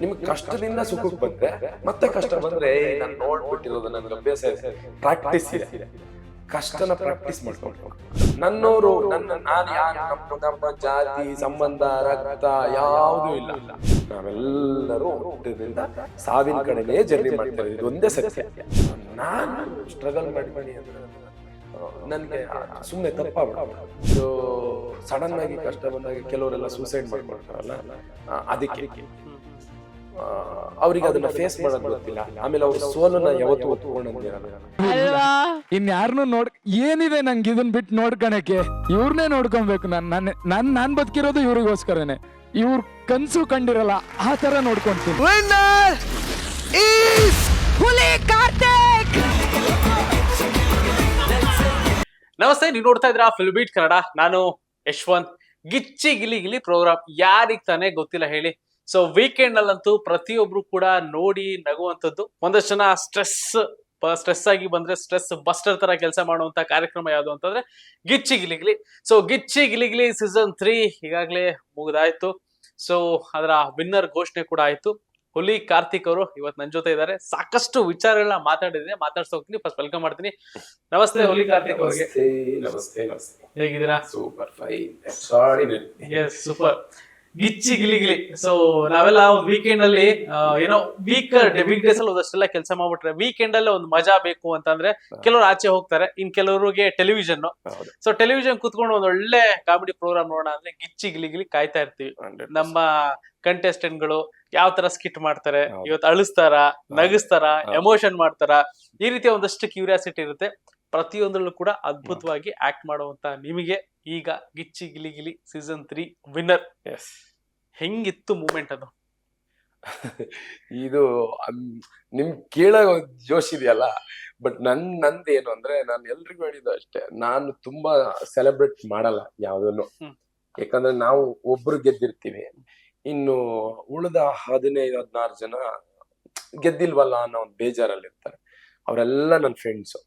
ನಿಮ್ಗೆ ಕಷ್ಟದಿಂದ ಸುಖಕ್ಕೆ ಬಂದ್ರೆ ಮತ್ತೆ ಕಷ್ಟ ಬಂದ್ರೆ ನಾನು ನೋಡ್ಬಿಟ್ಟಿರೋದು ನನಗೆ ಅಭ್ಯಾಸ ಇದೆ. ಪ್ರಾಕ್ಟೀಸ್ ಇದೆ. ಕಷ್ಟನ ಪ್ರಾಕ್ಟೀಸ್ ಮಾಡ್ಕೊಂಡು. ನನ್ನವರು ನನ್ನ ನಾನು ಯಾರು ನಮ್ಮ ನಮ್ಮ ಜಾತಿ ಸಂಬಂಧ ರಕ್ತ ಯಾವುದೂ ಇಲ್ಲ. ನಾವೆಲ್ಲರೂ ಹುಟ್ಟಿದ್ರಿಂದ ಸಾವಿನ ಕಡೆನೇ ಜರ್ನಿ ಮಾಡ್ತಾರೆ ಇದು ಒಂದೇ ಸತ್ಯ. ನಾನು ಸ್ಟ್ರಗಲ್ ಮಾಡಿ ಮಾಡಿ ಅಂದ್ರೆ ನನಗೆ ಸುಮ್ಮನೆ ತಪ್ಪಾಗ್ಬಿಟ್ಟು ಸಡನ್ ಆಗಿ ಕಷ್ಟ ಬಂದಾಗ ಕೆಲವರೆಲ್ಲ ಸೂಸೈಡ್ ಮಾಡ್ಕೊಳ್ತಾರಲ್ಲ? ಅದಕ್ಕೆ. ಅವ್ರಿಗೆ ಅದನ್ನ ಫೇಸ್ ಮಾಡೋದು ಗೊತ್ತಿಲ್ಲ. ಆಮೇಲೆ ಅವ್ರ ಸೋಲನ್ನ ಯಾವತ್ತು ಒತ್ಕೊಂಡಿರಲ್ಲ ಇನ್ ಯಾರನ್ನು ನೋಡ್ ಏನಿದೆ ನಂಗೆ ಇದನ್ ಬಿಟ್ಟು ನೋಡ್ಕೊಳಕ್ಕೆ ಇವ್ರನ್ನೇ ನೋಡ್ಕೊಬೇಕು ನಾನ್ ನನ್ನ ನಾನ್ ನಾನ್ ಬದುಕಿರೋದು ಇವ್ರಿಗೋಸ್ಕರನೇ. ಇವ್ರ ಕನ್ಸು ಕಂಡಿರಲ್ಲ ಆ ತರ ನೋಡ್ಕೊಂತೀನಿ. ನಮಸ್ತೆ ನೀವು ನೋಡ್ತಾ ಇದ್ರ ಫಿಲ್ಬೀಟ್ ಕನ್ನಡ ನಾನು ಯಶ್ವಂತ್. ಗಿಚ್ಚಿ ಗಿಲಿ ಗಿಲಿ ಪ್ರೋಗ್ರಾಮ್ ಯಾರಿಗ್ ತಾನೇ ಗೊತ್ತಿಲ್ಲ ಹೇಳಿ. ಸೊ ವೀಕೆಂಡ್ ಅಲ್ಲಂತೂ ಪ್ರತಿಯೊಬ್ರು ಕೂಡ ನೋಡಿ ನಗುವಂಥದ್ದು. ಒಂದಷ್ಟು ಜನ ಸ್ಟ್ರೆಸ್ ಸ್ಟ್ರೆಸ್ ಆಗಿ ಬಂದ್ರೆ ಸ್ಟ್ರೆಸ್ ಬಸ್ಟರ್ ತರ ಕೆಲಸ ಮಾಡುವಂತ ಕಾರ್ಯಕ್ರಮ ಯಾವುದು ಅಂತಂದ್ರೆ Gicchi Giligili so Gicchi Giligili season three ಈಗಾಗಲೇ ಮುಗಿದಾಯ್ತು. ಸೊ ಅದರ ವಿನ್ನರ್ ಘೋಷಣೆ ಕೂಡ ಆಯ್ತು. ಹುಲಿ ಕಾರ್ತಿಕ್ ಅವರು ಇವತ್ತು ನನ್ನ ಜೊತೆ ಇದ್ದಾರೆ ಸಾಕಷ್ಟು ವಿಚಾರಗಳನ್ನ ಮಾತಾಡಿದ್ರೆ ಮಾತಾಡ್ಸೋ ಹೋಗ್ತೀನಿ. ಫಸ್ಟ್ ವೆಲ್ಕಮ್ ಮಾಡ್ತೀನಿ. ನಮಸ್ತೆ ಹುಲಿ ಕಾರ್ತಿಕ್ ಅವರಿಗೆ. ನಮಸ್ತೆ ನಮಸ್ತೆ ಹೇಗಿದ್ದೀರಾ? Super fine super Gicchi Gili Gili. So ನಾವೆಲ್ಲ ಒಂದು ವೀಕೆಂಡ್ ಅಲ್ಲಿ ಏನೋ ವೀಕ್ ವೀಕ್ ಡೇಸ್ ಅಲ್ಲಿ ಒಂದಷ್ಟೆಲ್ಲ ಕೆಲಸ ಮಾಡ್ಬಿಟ್ರೆ ವೀಕೆಂಡ್ ಅಲ್ಲಿ ಒಂದು ಮಜಾ ಬೇಕು ಅಂತಂದ್ರೆ ಕೆಲವರು ಆಚೆ ಹೋಗ್ತಾರೆ ಇನ್ ಕೆಲವರಿಗೆ ಟೆಲಿವಿಷನ್ ಸೊ ಟೆಲಿವಿಷನ್ ಕುತ್ಕೊಂಡು ಒಂದ್ ಒಳ್ಳೆ ಕಾಮಿಡಿ ಪ್ರೋಗ್ರಾಮ್ ನೋಡೋಣ ಅಂದ್ರೆ ಗಿಚ್ಚಿ ಗಿಲಿ ಗಿಲಿ ಕಾಯ್ತಾ ಇರ್ತೀವಿ. ನಮ್ಮ ಕಂಟೆಸ್ಟೆಂಟ್ಗಳು ಯಾವ ತರ ಸ್ಕಿಟ್ ಮಾಡ್ತಾರೆ ಇವತ್ತು ಅಳಿಸ್ತಾರ ನಗಿಸ್ತಾರ ಎಮೋಷನ್ ಮಾಡ್ತಾರ ಈ ರೀತಿಯ ಒಂದಷ್ಟು ಕ್ಯೂರಿಯಾಸಿಟಿ ಇರುತ್ತೆ. ಪ್ರತಿಯೊಂದರಲ್ಲೂ ಕೂಡ ಅದ್ಭುತವಾಗಿ ಆಕ್ಟ್ ಮಾಡುವಂತ ನಿಮಗೆ ಈಗ Gichchi Gili Gili season three winner. ಹೆಂಗಿತ್ತು ಮೂಮೆಂಟ್ ಅದು ಇದು ನಿಮ್ ಕೇಳೋ ಜೋಶ್ ಇದೆಯಲ್ಲ ಬಟ್ ನನ್ ನಂದು ಏನು ಅಂದ್ರೆ ನಾನು ಎಲ್ರಿಗೂ ಹೇಳಿದ್ದು ಅಷ್ಟೇ ನಾನು ತುಂಬಾ ಸೆಲೆಬ್ರೇಟ್ ಮಾಡಲ್ಲ ಯಾವ್ದನ್ನು. ಯಾಕಂದ್ರೆ ನಾವು ಒಬ್ರು ಗೆದ್ದಿರ್ತೀವಿ ಇನ್ನು ಉಳಿದ ಹದಿನೈದು ಹದಿನಾರು ಜನ ಗೆದ್ದಿಲ್ವಲ್ಲ ಅನ್ನೋ ಒಂದು ಬೇಜಾರಲ್ಲಿ ಇರ್ತಾರೆ ಅವರೆಲ್ಲ ನನ್ನ ಫ್ರೆಂಡ್ಸು.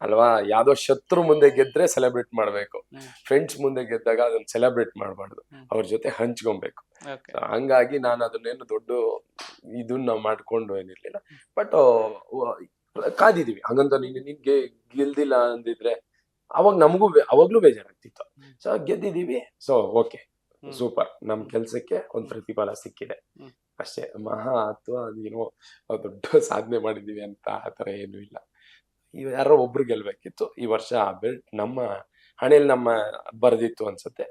ಅಲ್ವಾ? ಯಾವ್ದೋ ಶತ್ರು ಮುಂದೆ ಗೆದ್ರೆ ಸೆಲೆಬ್ರೇಟ್ ಮಾಡ್ಬೇಕು. ಫ್ರೆಂಡ್ಸ್ ಮುಂದೆ ಗೆದ್ದಾಗ ಅದನ್ನ ಸೆಲೆಬ್ರೇಟ್ ಮಾಡಬಾರ್ದು. ಅವ್ರ ಜೊತೆ ಹಂಚ್ಕೊಬೇಕು. ಹಂಗಾಗಿ ನಾನು ಅದನ್ನೇನು ದೊಡ್ಡ ಇದನ್ನ ಮಾಡ್ಕೊಂಡು ಏನಿರ್ಲಿಲ್ಲ. ಬಟ್ ಕಾದಿದೀವಿ. ಹಂಗಂತ ನೀನು ನಿನ್ಗೆ ಗೆಲ್ದಿಲ್ಲ ಅಂದಿದ್ರೆ ಅವಾಗ ನಮಗೂ ಅವಾಗ್ಲೂ ಬೇಜಾರಾಗ್ತಿತ್ತು. ಸೊ ಗೆದ್ದಿದೀವಿ. ಸೊ ಓಕೆ ಸೂಪರ್ ನಮ್ ಕೆಲ್ಸಕ್ಕೆ ಒಂದ್ ಪ್ರತಿಫಲ ಸಿಕ್ಕಿದೆ. ಅಷ್ಟೇ. ಮಹಾ ಅಥವಾ ಅದೇನೋ ದೊಡ್ಡ ಸಾಧನೆ ಮಾಡಿದೀವಿ ಅಂತ ಆತರ ಏನು ಇಲ್ಲ. ಯಾರೋ ಒಬ್ರು ಗೆಲ್ಬೇಕಿತ್ತು. ಈ ವರ್ಷ ಬೆಲ್ಟ್ ನಮ್ಮ ಹಣೆಯಲ್ಲಿ ನಮ್ಮ ಬರ್ದಿತ್ತು ಅನ್ಸುತ್ತೆ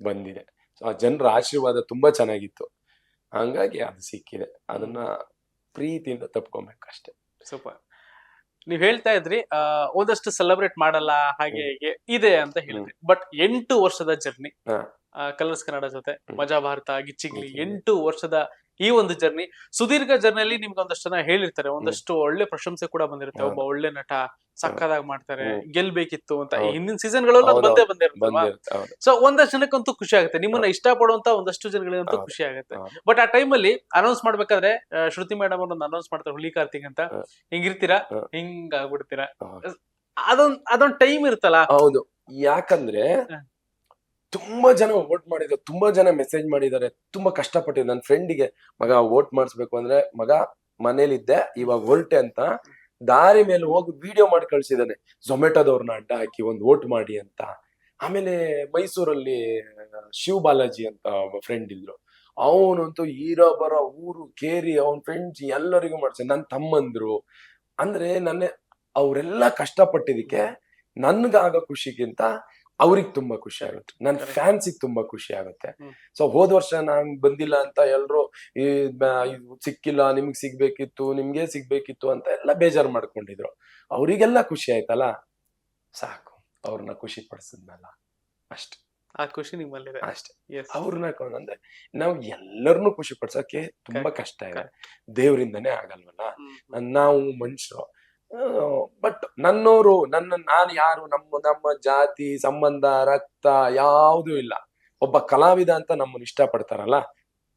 ಬಂದಿದೆ. ಸೊ ಆ ಜನರ ಆಶೀರ್ವಾದ ತುಂಬಾ ಚೆನ್ನಾಗಿತ್ತು. ಹಂಗಾಗಿ ಅದು ಸಿಕ್ಕಿದೆ. ಅದನ್ನ ಪ್ರೀತಿಯಿಂದ ತಪ್ಕೊಬೇಕು ಅಷ್ಟೇ. ಸೂಪರ್. ನೀವ್ ಹೇಳ್ತಾ ಇದ್ರಿ ಒಂದಷ್ಟು ಸೆಲೆಬ್ರೇಟ್ ಮಾಡಲ್ಲ ಹಾಗೆ ಹೀಗೆ ಇದೆ ಅಂತ ಹೇಳಿದ್ರಿ ಬಟ್ ಎಂಟು ವರ್ಷದ ಜರ್ನಿ. ಕಲರ್ಸ್ ಕನ್ನಡ ಜೊತೆ ಮಜಾ ಭಾರತ ಗಿಚ್ಚಿಗಿಲಿ. ಎಂಟು ವರ್ಷದ ಈ ಒಂದು ಜರ್ನಿ ಸುದೀರ್ಘ ಜರ್ನಿಯಲ್ಲಿ ನಿಮ್ಗೆ ಒಂದಷ್ಟು ಜನ ಹೇಳಿರ್ತಾರೆ ಒಂದಷ್ಟು ಒಳ್ಳೆ ಪ್ರಶಂಸೆ ಕೂಡ ಬಂದಿರುತ್ತೆ. ಒಬ್ಬ ಒಳ್ಳೆ ನಟ ಸಕ್ಕದಾಗ ಮಾಡ್ತಾರೆ ಗೆಲ್ಬೇಕಿತ್ತು ಅಂತ. ಹಿಂದಿನ ಸೀಸನ್ ಗಳಲ್ಲೂ ಅದು ಬಂದೇ ಹೌದು. ಸೊ ಒಂದಷ್ಟು ಜನಕ್ಕಂತೂ ಖುಷಿ ಆಗುತ್ತೆ. ನಿಮ್ಮನ್ನ ಇಷ್ಟಪಡುವಂತ ಒಂದಷ್ಟು ಜನಗಳಿಗಂತೂ ಖುಷಿ ಆಗುತ್ತೆ. ಬಟ್ ಆ ಟೈಮಲ್ಲಿ ಅನೌನ್ಸ್ ಮಾಡ್ಬೇಕಾದ್ರೆ ಶ್ರುತಿ ಮೇಡಮ್ ಅವ್ರನ್ನ ಅನೌನ್ಸ್ ಮಾಡ್ತಾರೆ ಹುಲಿ ಕಾರ್ತಿಕ್ ಅಂತ. ಹಿಂಗಿರ್ತೀರಾ. ಹಿಂಗ್ ಆಗ್ಬಿಡ್ತೀರಾ. ಅದೊಂದ್ ಅದೊಂದ್ ಟೈಮ್ ಇರ್ತಲ್ಲ ಹೌದು. ಯಾಕಂದ್ರೆ. ತುಂಬಾ ಜನ ವೋಟ್ ಮಾಡಿದ್ರು, ತುಂಬಾ ಜನ ಮೆಸೇಜ್ ಮಾಡಿದ್ದಾರೆ, ತುಂಬಾ ಕಷ್ಟಪಟ್ಟಿದ್ರು. ನನ್ನ ಫ್ರೆಂಡಿಗೆ ಮಗ ವೋಟ್ ಮಾಡಿಸ್ಬೇಕು ಅಂದ್ರೆ ಮಗ ಮನೇಲಿದ್ದೆ, ಇವಾಗ ಹೊರಟೆ ಅಂತ ದಾರಿ ಮೇಲೆ ಹೋಗಿ ವಿಡಿಯೋ ಮಾಡಿ ಕಳ್ಸಿದ್ದಾನೆ. ಝೊಮ್ಯಾಟೋದವ್ರನ್ನ ಅಡ್ಡ ಹಾಕಿ ಒಂದು ವೋಟ್ ಮಾಡಿ ಅಂತ. ಆಮೇಲೆ ಮೈಸೂರಲ್ಲಿ ಶಿವ್ ಬಾಲಾಜಿ ಅಂತ ಒಬ್ಬ ಫ್ರೆಂಡ್ ಇದ್ರು. ಅವನಂತೂ ಈರೋ ಬರೋ ಊರು ಕೇರಿ ಅವನ್ ಫ್ರೆಂಡ್ಸ್ ಎಲ್ಲರಿಗೂ ಮಾಡ್ಸ ನನ್ನ ತಮ್ಮಂದ್ರು. ಅಂದ್ರೆ ನನ್ನ ಅವರೆಲ್ಲ ಕಷ್ಟಪಟ್ಟಿದ್ದಕ್ಕೆ ನನ್ಗಾಗೋ ಖುಷಿಗಿಂತ ಅವ್ರಿಗೆ ತುಂಬಾ ಖುಷಿ ಆಗುತ್ತೆ. ನನ್ನ ಫ್ಯಾನ್ಸ್ ಫ್ಯಾನ್ಸಿಗೆ ತುಂಬಾ ಖುಷಿ ಆಗುತ್ತೆ. ಸೊ ಹೋದ ವರ್ಷ ನಾನು ಬಂದಿಲ್ಲ ಅಂತ ಎಲ್ರು ಈ ಸಿಕ್ಕಿಲ್ಲ ನಿಮ್ಗೆ ಸಿಗ್ಬೇಕಿತ್ತು ನಿಮ್ಗೆ ಸಿಗ್ಬೇಕಿತ್ತು ಅಂತ ಎಲ್ಲ ಬೇಜಾರು ಮಾಡ್ಕೊಂಡಿದ್ರು. ಅವರಿಗೆಲ್ಲ ಖುಷಿ ಆಯ್ತಲ್ಲ? ಸಾಕು. ಅವ್ರನ್ನ ಖುಷಿ ಪಡಿಸಿದ್ನಲ್ಲ. ಅಷ್ಟೆ. ಆ ಖುಷಿ ನಿಮ್ಮಲ್ಲಿ ಅಷ್ಟೇ. ಅವ್ರನ್ನ ಅಂದ್ರೆ ನಾವು ಎಲ್ಲರನ್ನೂ ಖುಷಿ ಪಡ್ಸಕ್ಕೆ ತುಂಬಾ ಕಷ್ಟ ಇದೆ. ದೇವರಿಂದನೇ ಆಗಲ್ವಲ್ಲ? ನಾವು ಮನುಷ್ಯರು ಬಟ್ ನನ್ನೋರು, ನನ್ನ, ನಾನು ಯಾರು, ನಮ್ಮ ನಮ್ಮ ಜಾತಿ, ಸಂಬಂಧ, ರಕ್ತ ಯಾವುದೂ ಇಲ್ಲ. ಒಬ್ಬ ಕಲಾವಿದ ಅಂತ ನಮ್ಮನ್ನ ಇಷ್ಟಪಡ್ತಾರಲ್ಲ,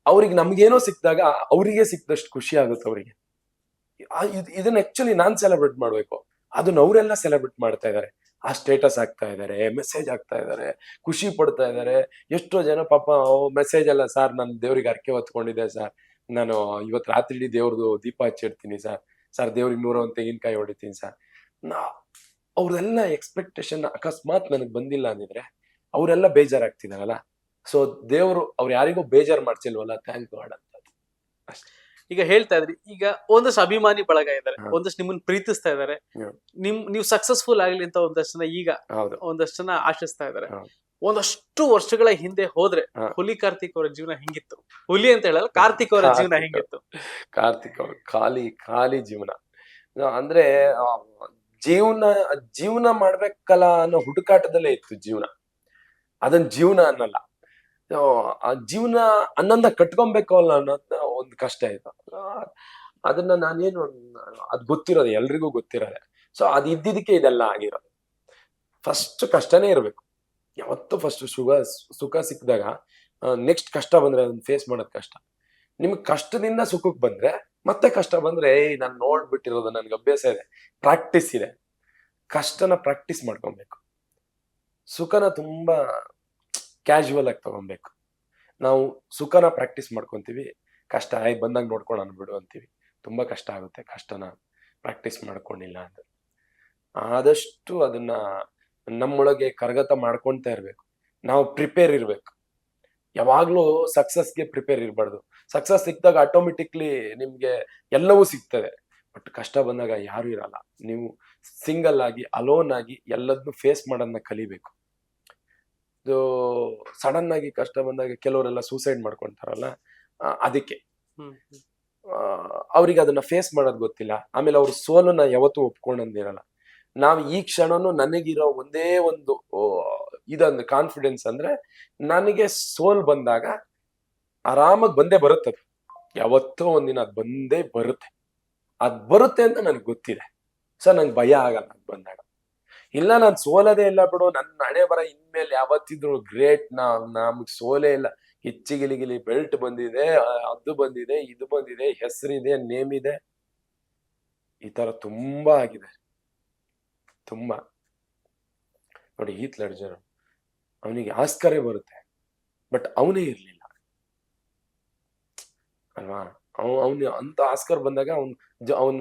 ಅವ್ರಿಗೆ ನಮ್ಗೇನೋ ಸಿಕ್ಕಿದಾಗ ಅವರಿಗೆ ಸಿಕ್ದಷ್ಟು ಖುಷಿ ಆಗುತ್ತೆ ಅವರಿಗೆ. ಇದನ್ನ ಆಕ್ಚುಲಿ ನಾನ್ ಸೆಲೆಬ್ರೇಟ್ ಮಾಡ್ಬೇಕು. ಅದನ್ನ ಅವರೆಲ್ಲ ಸೆಲೆಬ್ರೇಟ್ ಮಾಡ್ತಾ ಇದ್ದಾರೆ ಆ ಸ್ಟೇಟಸ್ ಆಗ್ತಾ ಇದ್ದಾರೆ ಮೆಸೇಜ್ ಆಗ್ತಾ ಇದ್ದಾರೆ ಖುಷಿ ಪಡ್ತಾ ಇದ್ದಾರೆ ಎಷ್ಟೋ ಜನ ಪಾಪ ಮೆಸೇಜ್ ಅಲ್ಲ ಸರ್ ನಾನು ದೇವ್ರಿಗೆ ಅರ್ಕೆ ಹೊತ್ಕೊಂಡಿದ್ದೆ ಸರ್ ನಾನು ಇವತ್ತು ರಾತ್ರಿ ದೇವ್ರದ್ದು ದೀಪ ಹಚ್ಚಿಡ್ತೀನಿ ಸರ್ ಸರ್ ದೇವ್ರ ಇನ್ನೂರ ಒಂದು ತೆಂಗಿನಕಾಯಿ ಹೊಡಿತೀನಿ ಸರ್. ನಾ ಅವ್ರೆಲ್ಲ ಎಕ್ಸ್ಪೆಕ್ಟೇಷನ್ ಅಕಸ್ಮಾತ್ ನನಗೆ ಬಂದಿಲ್ಲ ಅಂದಿದ್ರೆ ಅವರೆಲ್ಲ ಬೇಜಾರಾಗ್ತಿದಾರಲ್ಲ. ಸೊ ದೇವ್ರು ಅವ್ರು ಯಾರಿಗೂ ಬೇಜಾರ್ ಮಾಡ್ಸಿಲ್ವಲ್ಲ ಥ್ಯಾಂಕ್ ಗಾಡ್ ಅಂತ. ಈಗ ಹೇಳ್ತಾ ಇದ್ರಿ ಈಗ ಒಂದಷ್ಟು ಅಭಿಮಾನಿ ಬಳಗ ಇದಾರೆ ಒಂದಷ್ಟು ನಿಮ್ಮನ್ನ ಪ್ರೀತಿಸ್ತಾ ಇದಾರೆ ನಿಮ್ ನೀವು ಸಕ್ಸಸ್ಫುಲ್ ಆಗ್ಲಿ ಅಂತ ಒಂದಷ್ಟು ಜನ ಈಗ ಹೌದು. ಒಂದಷ್ಟು ಜನ ಆಶಿಸ್ತಾ ಇದಾರೆ ಹಾ. ಒಂದಷ್ಟು ವರ್ಷಗಳ ಹಿಂದೆ ಹೋದ್ರೆ ಹುಲಿ ಕಾರ್ತಿಕ್ ಅವರ ಜೀವನ ಹೆಂಗಿತ್ತು? ಹುಲಿ ಅಂತ ಹೇಳಲ್ಲ ಕಾರ್ತಿಕ್ ಅವರ ಜೀವನ. ಹೆಂಗಿತ್ತು? ಕಾರ್ತಿಕ್ ಅವ್ರ ಖಾಲಿ ಖಾಲಿ ಜೀವನ. ಅಂದ್ರೆ ಜೀವನ ಜೀವನ ಮಾಡ್ಬೇಕಲ್ಲ ಅನ್ನೋ ಹುಡುಕಾಟದಲ್ಲೇ ಇತ್ತು ಜೀವನ. ಅದನ್ ಜೀವನ ಅನ್ನಲ್ಲ. ಆ, ಜೀವನ ಅನ್ನಂದ ಕಟ್ಕೊಬೇಕು ಅಲ್ಲ ಅನ್ನೋದ್ ಒಂದು ಕಷ್ಟ ಇತ್ತು. ಅದನ್ನ ನಾನೇನು ಅದ್ ಗೊತ್ತಿರೋದು ಎಲ್ರಿಗೂ ಗೊತ್ತಿರೋದೆ ಸೊ ಅದ್ ಇದ್ದಿದ್ದಕ್ಕೆ ಇದೆಲ್ಲ ಆಗಿರೋದು. ಫಸ್ಟ್ ಕಷ್ಟನೇ ಇರ್ಬೇಕು. ಯಾವತ್ತೂ ಫಸ್ಟ್ ಸುಖ ಸುಖ ಸಿಕ್ಕಿದಾಗ ನೆಕ್ಸ್ಟ್ ಕಷ್ಟ ಬಂದರೆ ಅದನ್ನ ಫೇಸ್ ಮಾಡೋದು ಕಷ್ಟ. ನಿಮ್ಗೆ ಕಷ್ಟದಿಂದ ಸುಖಕ್ಕೆ ಬಂದರೆ ಮತ್ತೆ ಕಷ್ಟ ಬಂದರೆ, ಏಯ್, ನಾನು ನೋಡ್ಬಿಟ್ಟಿರೋದು, ನನಗೆ ಅಭ್ಯಾಸ ಇದೆ ಪ್ರಾಕ್ಟೀಸ್ ಇದೆ. ಕಷ್ಟನ ಪ್ರಾಕ್ಟೀಸ್ ಮಾಡ್ಕೊಬೇಕು. ಸುಖನ ತುಂಬ ಕ್ಯಾಶುವಲ್ ಆಗಿ ತಗೊಬೇಕು. ನಾವು ಸುಖನ ಪ್ರಾಕ್ಟೀಸ್ ಮಾಡ್ಕೊತೀವಿ, ಕಷ್ಟ ಆಯ್ ಬಂದಾಗ ನೋಡ್ಕೊಂಡು ಬಿಡು ಅಂತೀವಿ. ತುಂಬ ಕಷ್ಟ ಆಗುತ್ತೆ ಕಷ್ಟನ ಪ್ರಾಕ್ಟೀಸ್ ಮಾಡ್ಕೊಂಡಿಲ್ಲ ಅಂದ್ರೆ. ಆದಷ್ಟು ಅದನ್ನ ನಮ್ಮೊಳಗೆ ಕರಗತ ಮಾಡ್ಕೊಳ್ತಾ ಇರ್ಬೇಕು. ನಾವು ಪ್ರಿಪೇರ್ ಇರ್ಬೇಕು. ಯಾವಾಗ್ಲೂ ಸಕ್ಸಸ್ಗೆ ಪ್ರಿಪೇರ್ ಇರಬಾರ್ದು. ಸಕ್ಸಸ್ ಸಿಕ್ಕಿದಾಗ ಆಟೋಮೆಟಿಕ್ಲಿ ನಿಮ್ಗೆ ಎಲ್ಲವೂ ಸಿಗ್ತದೆ. ಬಟ್ ಕಷ್ಟ ಬಂದಾಗ ಯಾರು ಇರಲ್ಲ. ನೀವು ಸಿಂಗಲ್ ಆಗಿ ಅಲೋನ್ ಆಗಿ ಎಲ್ಲದನ್ನು ಫೇಸ್ ಮಾಡೋದನ್ನ ಕಲಿಬೇಕು. ಇದು ಸಡನ್ ಆಗಿ ಕಷ್ಟ ಬಂದಾಗ ಕೆಲವರೆಲ್ಲ ಸೂಸೈಡ್ ಮಾಡ್ಕೊಂತಾರಲ್ಲ ಅದಕ್ಕೆ. ಅವ್ರಿಗೆ ಅದನ್ನ ಫೇಸ್ ಮಾಡೋದು ಗೊತ್ತಿಲ್ಲ. ಆಮೇಲೆ ಅವ್ರ ಸೋಲನ್ನ ಯಾವತ್ತೂ ಒಪ್ಕೊಂಡಂದಿರಲ್ಲ ನಾವು ಈ ಕ್ಷಣನು ನನಗಿರೋ ಒಂದೇ ಒಂದು ಇದೊಂದು ಕಾನ್ಫಿಡೆನ್ಸ್ ಅಂದ್ರೆ ನನಗೆ ಸೋಲ್ ಬಂದಾಗ ಆರಾಮಾಗಿ ಬಂದೇ ಬರುತ್ತೆ. ಯಾವತ್ತೋ ಒಂದಿನ ಅದು ಬಂದೇ ಬರುತ್ತೆ. ಅದು ಬರುತ್ತೆ ಅಂತ ನನಗೆ ಗೊತ್ತಿದೆ. ಸೊ ನಂಗೆ ಭಯ ಆಗಲ್ಲ ಅದ್ ಬಂದಾಗ. ಇಲ್ಲ, ನಾನು ಸೋಲದೇ ಇಲ್ಲ ಬಿಡು. ನನ್ನ ಹಣೆ ಬರ ಇನ್ಮೇಲೆ ಯಾವತ್ತಿದ್ರು ಗ್ರೇಟ್ ನಾ ನಮ್ಗ್ ಸೋಲೇ ಇಲ್ಲ. ಹೆಚ್ಚಿಗಿಲಿಗಿಲಿ ಬೆಲ್ಟ್ ಬಂದಿದೆ ಅದು ಬಂದಿದೆ, ಇದು ಬಂದಿದೆ, ಹೆಸರಿದೆ ನೇಮ್ ಇದೆ. ಈ ತರ ತುಂಬಾ ಆಗಿದೆ. ತುಂಬಾ. ನೋಡಿ ಹೀತ್ ಲಡ್ಜರ್ ಅವನಿಗೆ ಆಸ್ಕರೇ ಬರುತ್ತೆ ಬಟ್ ಅವನೇ ಇರ್ಲಿಲ್ಲ. ಅಲ್ವಾ? ಅವ್, ಅವನು ಅಂತ ಆಸ್ಕರ್ ಬಂದಾಗ ಅವನ್ ಅವನ್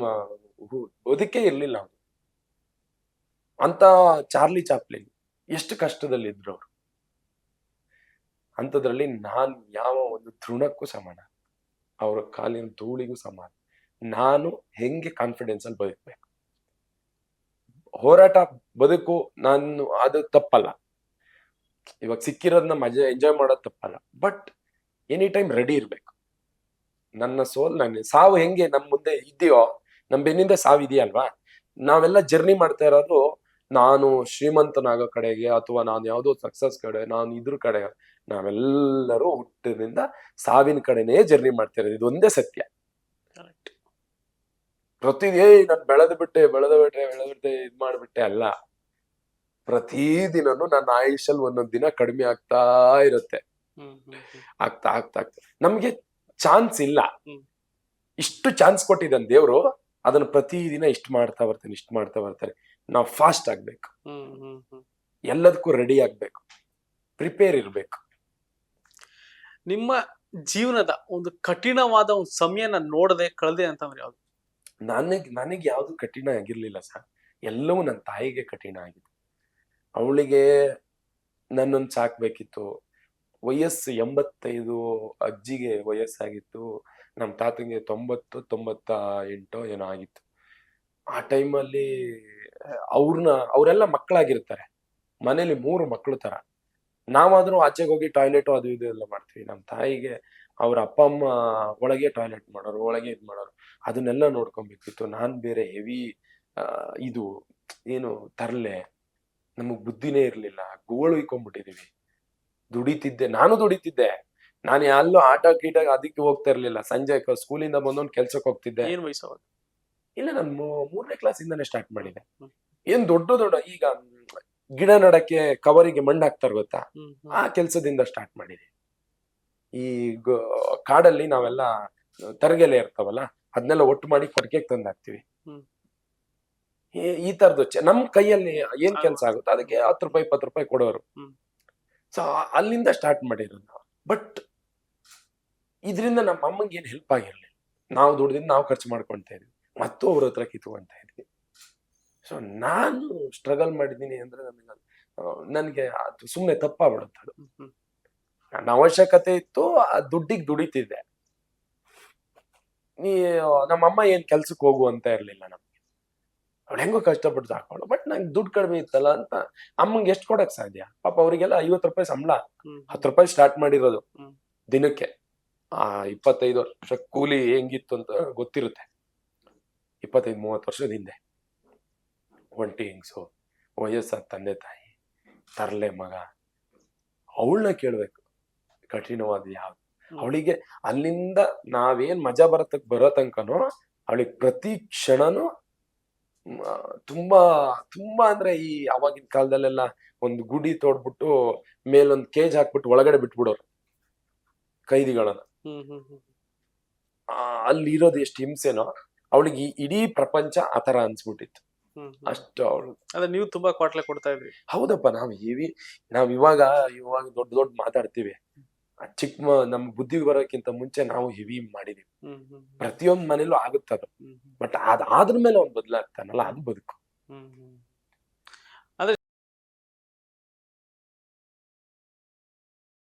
ಓದಕ್ಕೆ ಇರ್ಲಿಲ್ಲ ಅವನು. ಅಂತ ಚಾರ್ಲಿ ಚಾಪ್ಲಿನ್ ಎಷ್ಟು ಕಷ್ಟದಲ್ಲಿದ್ರು ಅವರು. ಅಂಥದ್ರಲ್ಲಿ ನಾನು ಯಾವ ಒಂದು ತೃಣಕ್ಕೂ ಸಮಾನ. ಅವರ ಕಾಲಿನ ಧೂಳಿಗೂ ಸಮಾನ. ನಾನು ಹೆಂಗೆ ಕಾನ್ಫಿಡೆನ್ಸ್ ಅಲ್ಲಿ ಬದುಕ್ಬೇಕು? ಹೋರಾಟ ಬದುಕು ನಾನು ಅದು ತಪ್ಪಲ್ಲ. ಇವಾಗ ಸಿಕ್ಕಿರೋದನ್ನ ಮಜಾ ಎಂಜಾಯ್ ಮಾಡೋದು ತಪ್ಪಲ್ಲ. ಬಟ್ ಎನಿ ಟೈಮ್ ರೆಡಿ ಇರಬೇಕು. ನನ್ನ ಸೋಲ್, ನನ್ನ ಸಾವು ಹೆಂಗೆ ನಮ್ಮ ಮುಂದೆ ಇದೆಯೋ ನಮ್ಮ ಬೆನ್ನಿಂದ ಸಾವು ಇದೆಯಲ್ವಾ ನಾವೆಲ್ಲ ಜರ್ನಿ ಮಾಡ್ತಾ ಇರೋದು ನಾನು ಶ್ರೀಮಂತನಾಗೋ ಕಡೆಗೆ ಅಥವಾ ನಾನು ಯಾವುದೋ ಸಕ್ಸಸ್ ಕಡೆ, ನಾನು ಇದ್ರ ಕಡೆ. ನಾವೆಲ್ಲರೂ ಹುಟ್ಟಿನಿಂದ ಸಾವಿನ ಕಡೆನೇ ಜರ್ನಿ ಮಾಡ್ತಾ ಇರೋದು. ಇದು ಒಂದೇ ಸತ್ಯ. ಪ್ರತಿ ಏ ನಾನು ಬೆಳೆದು ಬಿಟ್ಟೆ ಬೆಳೆದ ಬಿಟ್ಟೆ ಬೆಳೆದು ಬಿಟ್ಟೆ ಇದ್ ಮಾಡ್ಬಿಟ್ಟೆ ಅಲ್ಲ. ಪ್ರತಿದಿನನು ನನ್ನ ಆಯುಷಲ್ ಒಂದೊಂದ್ ದಿನ ಕಡಿಮೆ ಆಗ್ತಾ ಇರುತ್ತೆ. ಆಗ್ತಾ ಆಗ್ತಾ ಆಗ್ತಾ. ನಮ್ಗೆ ಚಾನ್ಸ್ ಇಲ್ಲ. ಇಷ್ಟು ಚಾನ್ಸ್ ಕೊಟ್ಟಿದ್ದಾನೆ ದೇವ್ರು ಅದನ್ನ ಪ್ರತಿದಿನ ಇಷ್ಟು ಮಾಡ್ತಾ ಬರ್ತಾನೆ ಇಷ್ಟು ಮಾಡ್ತಾ ಬರ್ತಾರೆ ನಾವು ಫಾಸ್ಟ್ ಆಗ್ಬೇಕು. ಎಲ್ಲದಕ್ಕೂ ರೆಡಿ ಆಗ್ಬೇಕು. ಪ್ರಿಪೇರ್ ಇರ್ಬೇಕು. ನಿಮ್ಮ ಜೀವನದ ಒಂದು ಕಠಿಣವಾದ ಒಂದು ಸಮಯನ ನೋಡದೆ ಕಳೆದೆ ಅಂತಂದ್ರೆ ಯಾವ್ದು? ನನಗ್, ನನಗೆ ಯಾವುದು ಕಠಿಣ ಆಗಿರ್ಲಿಲ್ಲ ಸರ್. ಎಲ್ಲವೂ ನನ್ನ ತಾಯಿಗೆ ಕಠಿಣ ಆಗಿದೆ. ಅವಳಿಗೆ ನನ್ನನ್ನು ಸಾಕ್ಬೇಕಿತ್ತು ವಯಸ್ಸು ಎಂಬತ್ತೈದು, ಅಜ್ಜಿಗೆ ವಯಸ್ಸಾಗಿತ್ತು. ನಮ್ಮ ತಾತಂಗೆ ತೊಂಬತ್ತು ತೊಂಬತ್ತ ಎಂಟೋ ಏನೋ ಆಗಿತ್ತು. ಆ ಟೈಮಲ್ಲಿ ಅವ್ರನ್ನ ಅವರೆಲ್ಲ ಮಕ್ಕಳಾಗಿರ್ತಾರೆ. ಮನೇಲಿ ಮೂರು ಮಕ್ಕಳು ತರ. ನಾವಾದ್ರೂ ಆಚೆಗೆ ಹೋಗಿ ಟಾಯ್ಲೆಟ್ ಅದು ಇದು ಎಲ್ಲ ಮಾಡ್ತೀವಿ. ನಮ್ಮ ತಾಯಿಗೆ ಅವ್ರ ಅಪ್ಪ ಅಮ್ಮ ಒಳಗೆ ಟಾಯ್ಲೆಟ್ ಮಾಡೋರು ಒಳಗೆ ಇದು ಮಾಡೋರು ಅದನ್ನೆಲ್ಲ ನೋಡ್ಕೊಬೇಕಿತ್ತು. ನಾನ್ ಬೇರೆ ಹೆವಿ ಇದು ಏನು ತರಲೆ ನಮಗ್ ಬುದ್ಧಿನೇ ಇರ್ಲಿಲ್ಲ. ಗೋಳು ಇಕ್ಕೊಂಡ್ಬಿಟ್ಟಿದೀವಿ ದುಡಿತಿದ್ದೆ ನಾನು ದುಡಿತಿದ್ದೆ. ನಾನು ಎಲ್ಲೂ ಆಟ ಕೀಟ ಅದಕ್ಕೆ ಹೋಗ್ತಾ ಇರ್ಲಿಲ್ಲ. ಸಂಜೆ ಸ್ಕೂಲಿಂದ ಬಂದೊಂದು ಕೆಲ್ಸಕ್ಕೆ ಹೋಗ್ತಿದ್ದೆ. ಏನ್ ವಯಸ್ಸು ಇಲ್ಲ ನಾನು ಮೂರನೇ ಕ್ಲಾಸಿಂದಾನೇ ಸ್ಟಾರ್ಟ್ ಮಾಡಿದೆ. ಏನ್ ದೊಡ್ಡ ದೊಡ್ಡ ಈಗ ಗಿಡ ನಡಕ್ಕೆ ಕವರಿಗೆ ಮಣ್ಣು ಹಾಕ್ತಾರ ಗೊತ್ತಾ? ಆ ಕೆಲಸದಿಂದ ಸ್ಟಾರ್ಟ್ ಮಾಡಿದೆ. ಈ ಕಾಡಲ್ಲಿ ನಾವೆಲ್ಲ ತರಗೆಲೆ ಇರ್ತಾವಲ್ಲ ಅದನ್ನೆಲ್ಲ ಒಟ್ಟು ಮಾಡಿ ಕೊರಕೆಗೆ ತಂದು ಹಾಕ್ತಿವಿ ಈ- ತರದ್ದು ನಮ್ ಕೈಯಲ್ಲಿ ಏನ್ ಕೆಲಸ ಆಗುತ್ತೆ ಅದಕ್ಕೆ ಹತ್ತು ರೂಪಾಯಿ ಇಪ್ಪತ್ತು ರೂಪಾಯಿ ಕೊಡೋರು. ಸೊ ಅಲ್ಲಿಂದ ಸ್ಟಾರ್ಟ್ ಮಾಡಿರೋದು ನಾವು. ಬಟ್ ಇದರಿಂದ ನಮ್ಮ ಅಮ್ಮಂಗೆ ಏನು ಹೆಲ್ಪ್ ಆಗಿರಲಿ ನಾವು ದುಡ್ದಿಂದ ನಾವು ಖರ್ಚು ಮಾಡ್ಕೊಳ್ತಾ ಇದ್ವಿ. ಮತ್ತು ಅವ್ರ ಹತ್ರ ಕಿತ್ಕೊಂತ ಇದ್ವಿ. ಸೊ ನಾನು ಸ್ಟ್ರಗಲ್ ಮಾಡಿದ್ದೀನಿ ಅಂದ್ರೆ ನನಗೆ ನನಗೆ ಅದು ಸುಮ್ಮನೆ ತಪ್ಪಾಗ್ಬಿಡುತ್ತೆ ಅದು. ನನ್ನ ಅವಶ್ಯಕತೆ ಇತ್ತು ಆ ದುಡ್ಡಿಗೆ ದುಡಿತಿದ್ದೆ. ನೀ ನಮ್ಮಮ್ಮ ಏನ್ ಕೆಲ್ಸಕ್ಕೆ ಹೋಗು ಅಂತ ಇರ್ಲಿಲ್ಲ ನಮ್ಗೆ. ಅವ್ಳು ಹೆಂಗೋ ಕಷ್ಟಪಟ್ಟು ಸಾಕೊಂಡು ಬಟ್ ನಂಗೆ ದುಡ್ಡು ಕಡಿಮೆ ಇತ್ತಲ್ಲ ಅಂತ ಅಮ್ಮಂಗೆ ಎಷ್ಟು ಕೊಡಕ್ ಸಾಧ್ಯ? ಪಾಪ ಅವರಿಗೆಲ್ಲ ಐವತ್ತು ರೂಪಾಯಿ ಸಂಬಳ ಹತ್ತು ರೂಪಾಯಿ ಸ್ಟಾರ್ಟ್ ಮಾಡಿರೋದು. ದಿನಕ್ಕೆ ಆ ಇಪ್ಪತ್ತೈದು ವರ್ಷ ಕೂಲಿ ಹೆಂಗಿತ್ತು ಅಂತ ಗೊತ್ತಿರುತ್ತೆ. ಇಪ್ಪತ್ತೈದು ಮೂವತ್ತು ವರ್ಷದ ಹಿಂದೆ. ಒಂಟಿ ಹಿಂಗ್ಸು ವಯಸ್ಸಾದ ತಂದೆ ತಾಯಿ ತರ್ಲೆ ಮಗ ಅವಳನ್ನ ಕೇಳ್ಬೇಕು. ಕಠಿಣವಾದ ಯಾವ್ದು. ಅವಳಿಗೆ ಅಲ್ಲಿಂದ ನಾವೇನ್ ಮಜಾ ಬರತಕ್ ಬರೋ ತನಕನೂ ಅವಳಿಗೆ ಪ್ರತಿ ಕ್ಷಣನೂ ತುಂಬಾ ತುಂಬಾ ಅಂದ್ರೆ ಈ ಅವಾಗಿನ ಕಾಲದಲ್ಲೆಲ್ಲ ಒಂದು ಗುಡಿ ತೋಡ್ಬಿಟ್ಟು ಮೇಲೊಂದು ಕೇಜ್ ಹಾಕ್ಬಿಟ್ಟು ಒಳಗಡೆ ಬಿಟ್ಬಿಡೋರು ಕೈದಿಗಳನ್ನ. ಅಲ್ಲಿ ಇರೋದು ಎಷ್ಟು ಹಿಂಸೆನೋ ಅವಳಿಗೆ ಇಡೀ ಪ್ರಪಂಚ ಆತರ ಅನ್ಸ್ಬಿಟ್ಟಿತ್ತು. ಅಷ್ಟು ಅವಳು. ಅದೇ ನೀವು ತುಂಬಾ ಕೊಟ್ಲೆ ಕೊಡ್ತಾ ಇದ್ರಿ. ಹೌದಪ್ಪ ನಾವ್ ಇವಿ ನಾವ್ ಇವಾಗ ಇವಾಗ ದೊಡ್ಡ ದೊಡ್ಡ ಮಾತಾಡ್ತೀವಿ. ಚಿಕ್ಕ ನಮ್ ಬುದ್ಧಿಗೆ ಬರೋಕ್ಕಿಂತ ಮುಂಚೆ ನಾವು ಹೆವಿ ಮಾಡಿದೀವಿ. ಪ್ರತಿಯೊಂದ್ ಮನೇಲೂ ಆಗುತ್ತದು. ಬಟ್ ಅದಾದ್ರ ಮೇಲೆ ಅವ್ನು ಬದಲಾಗ್ತಾನಲ್ಲ ಅದು ಬದುಕು.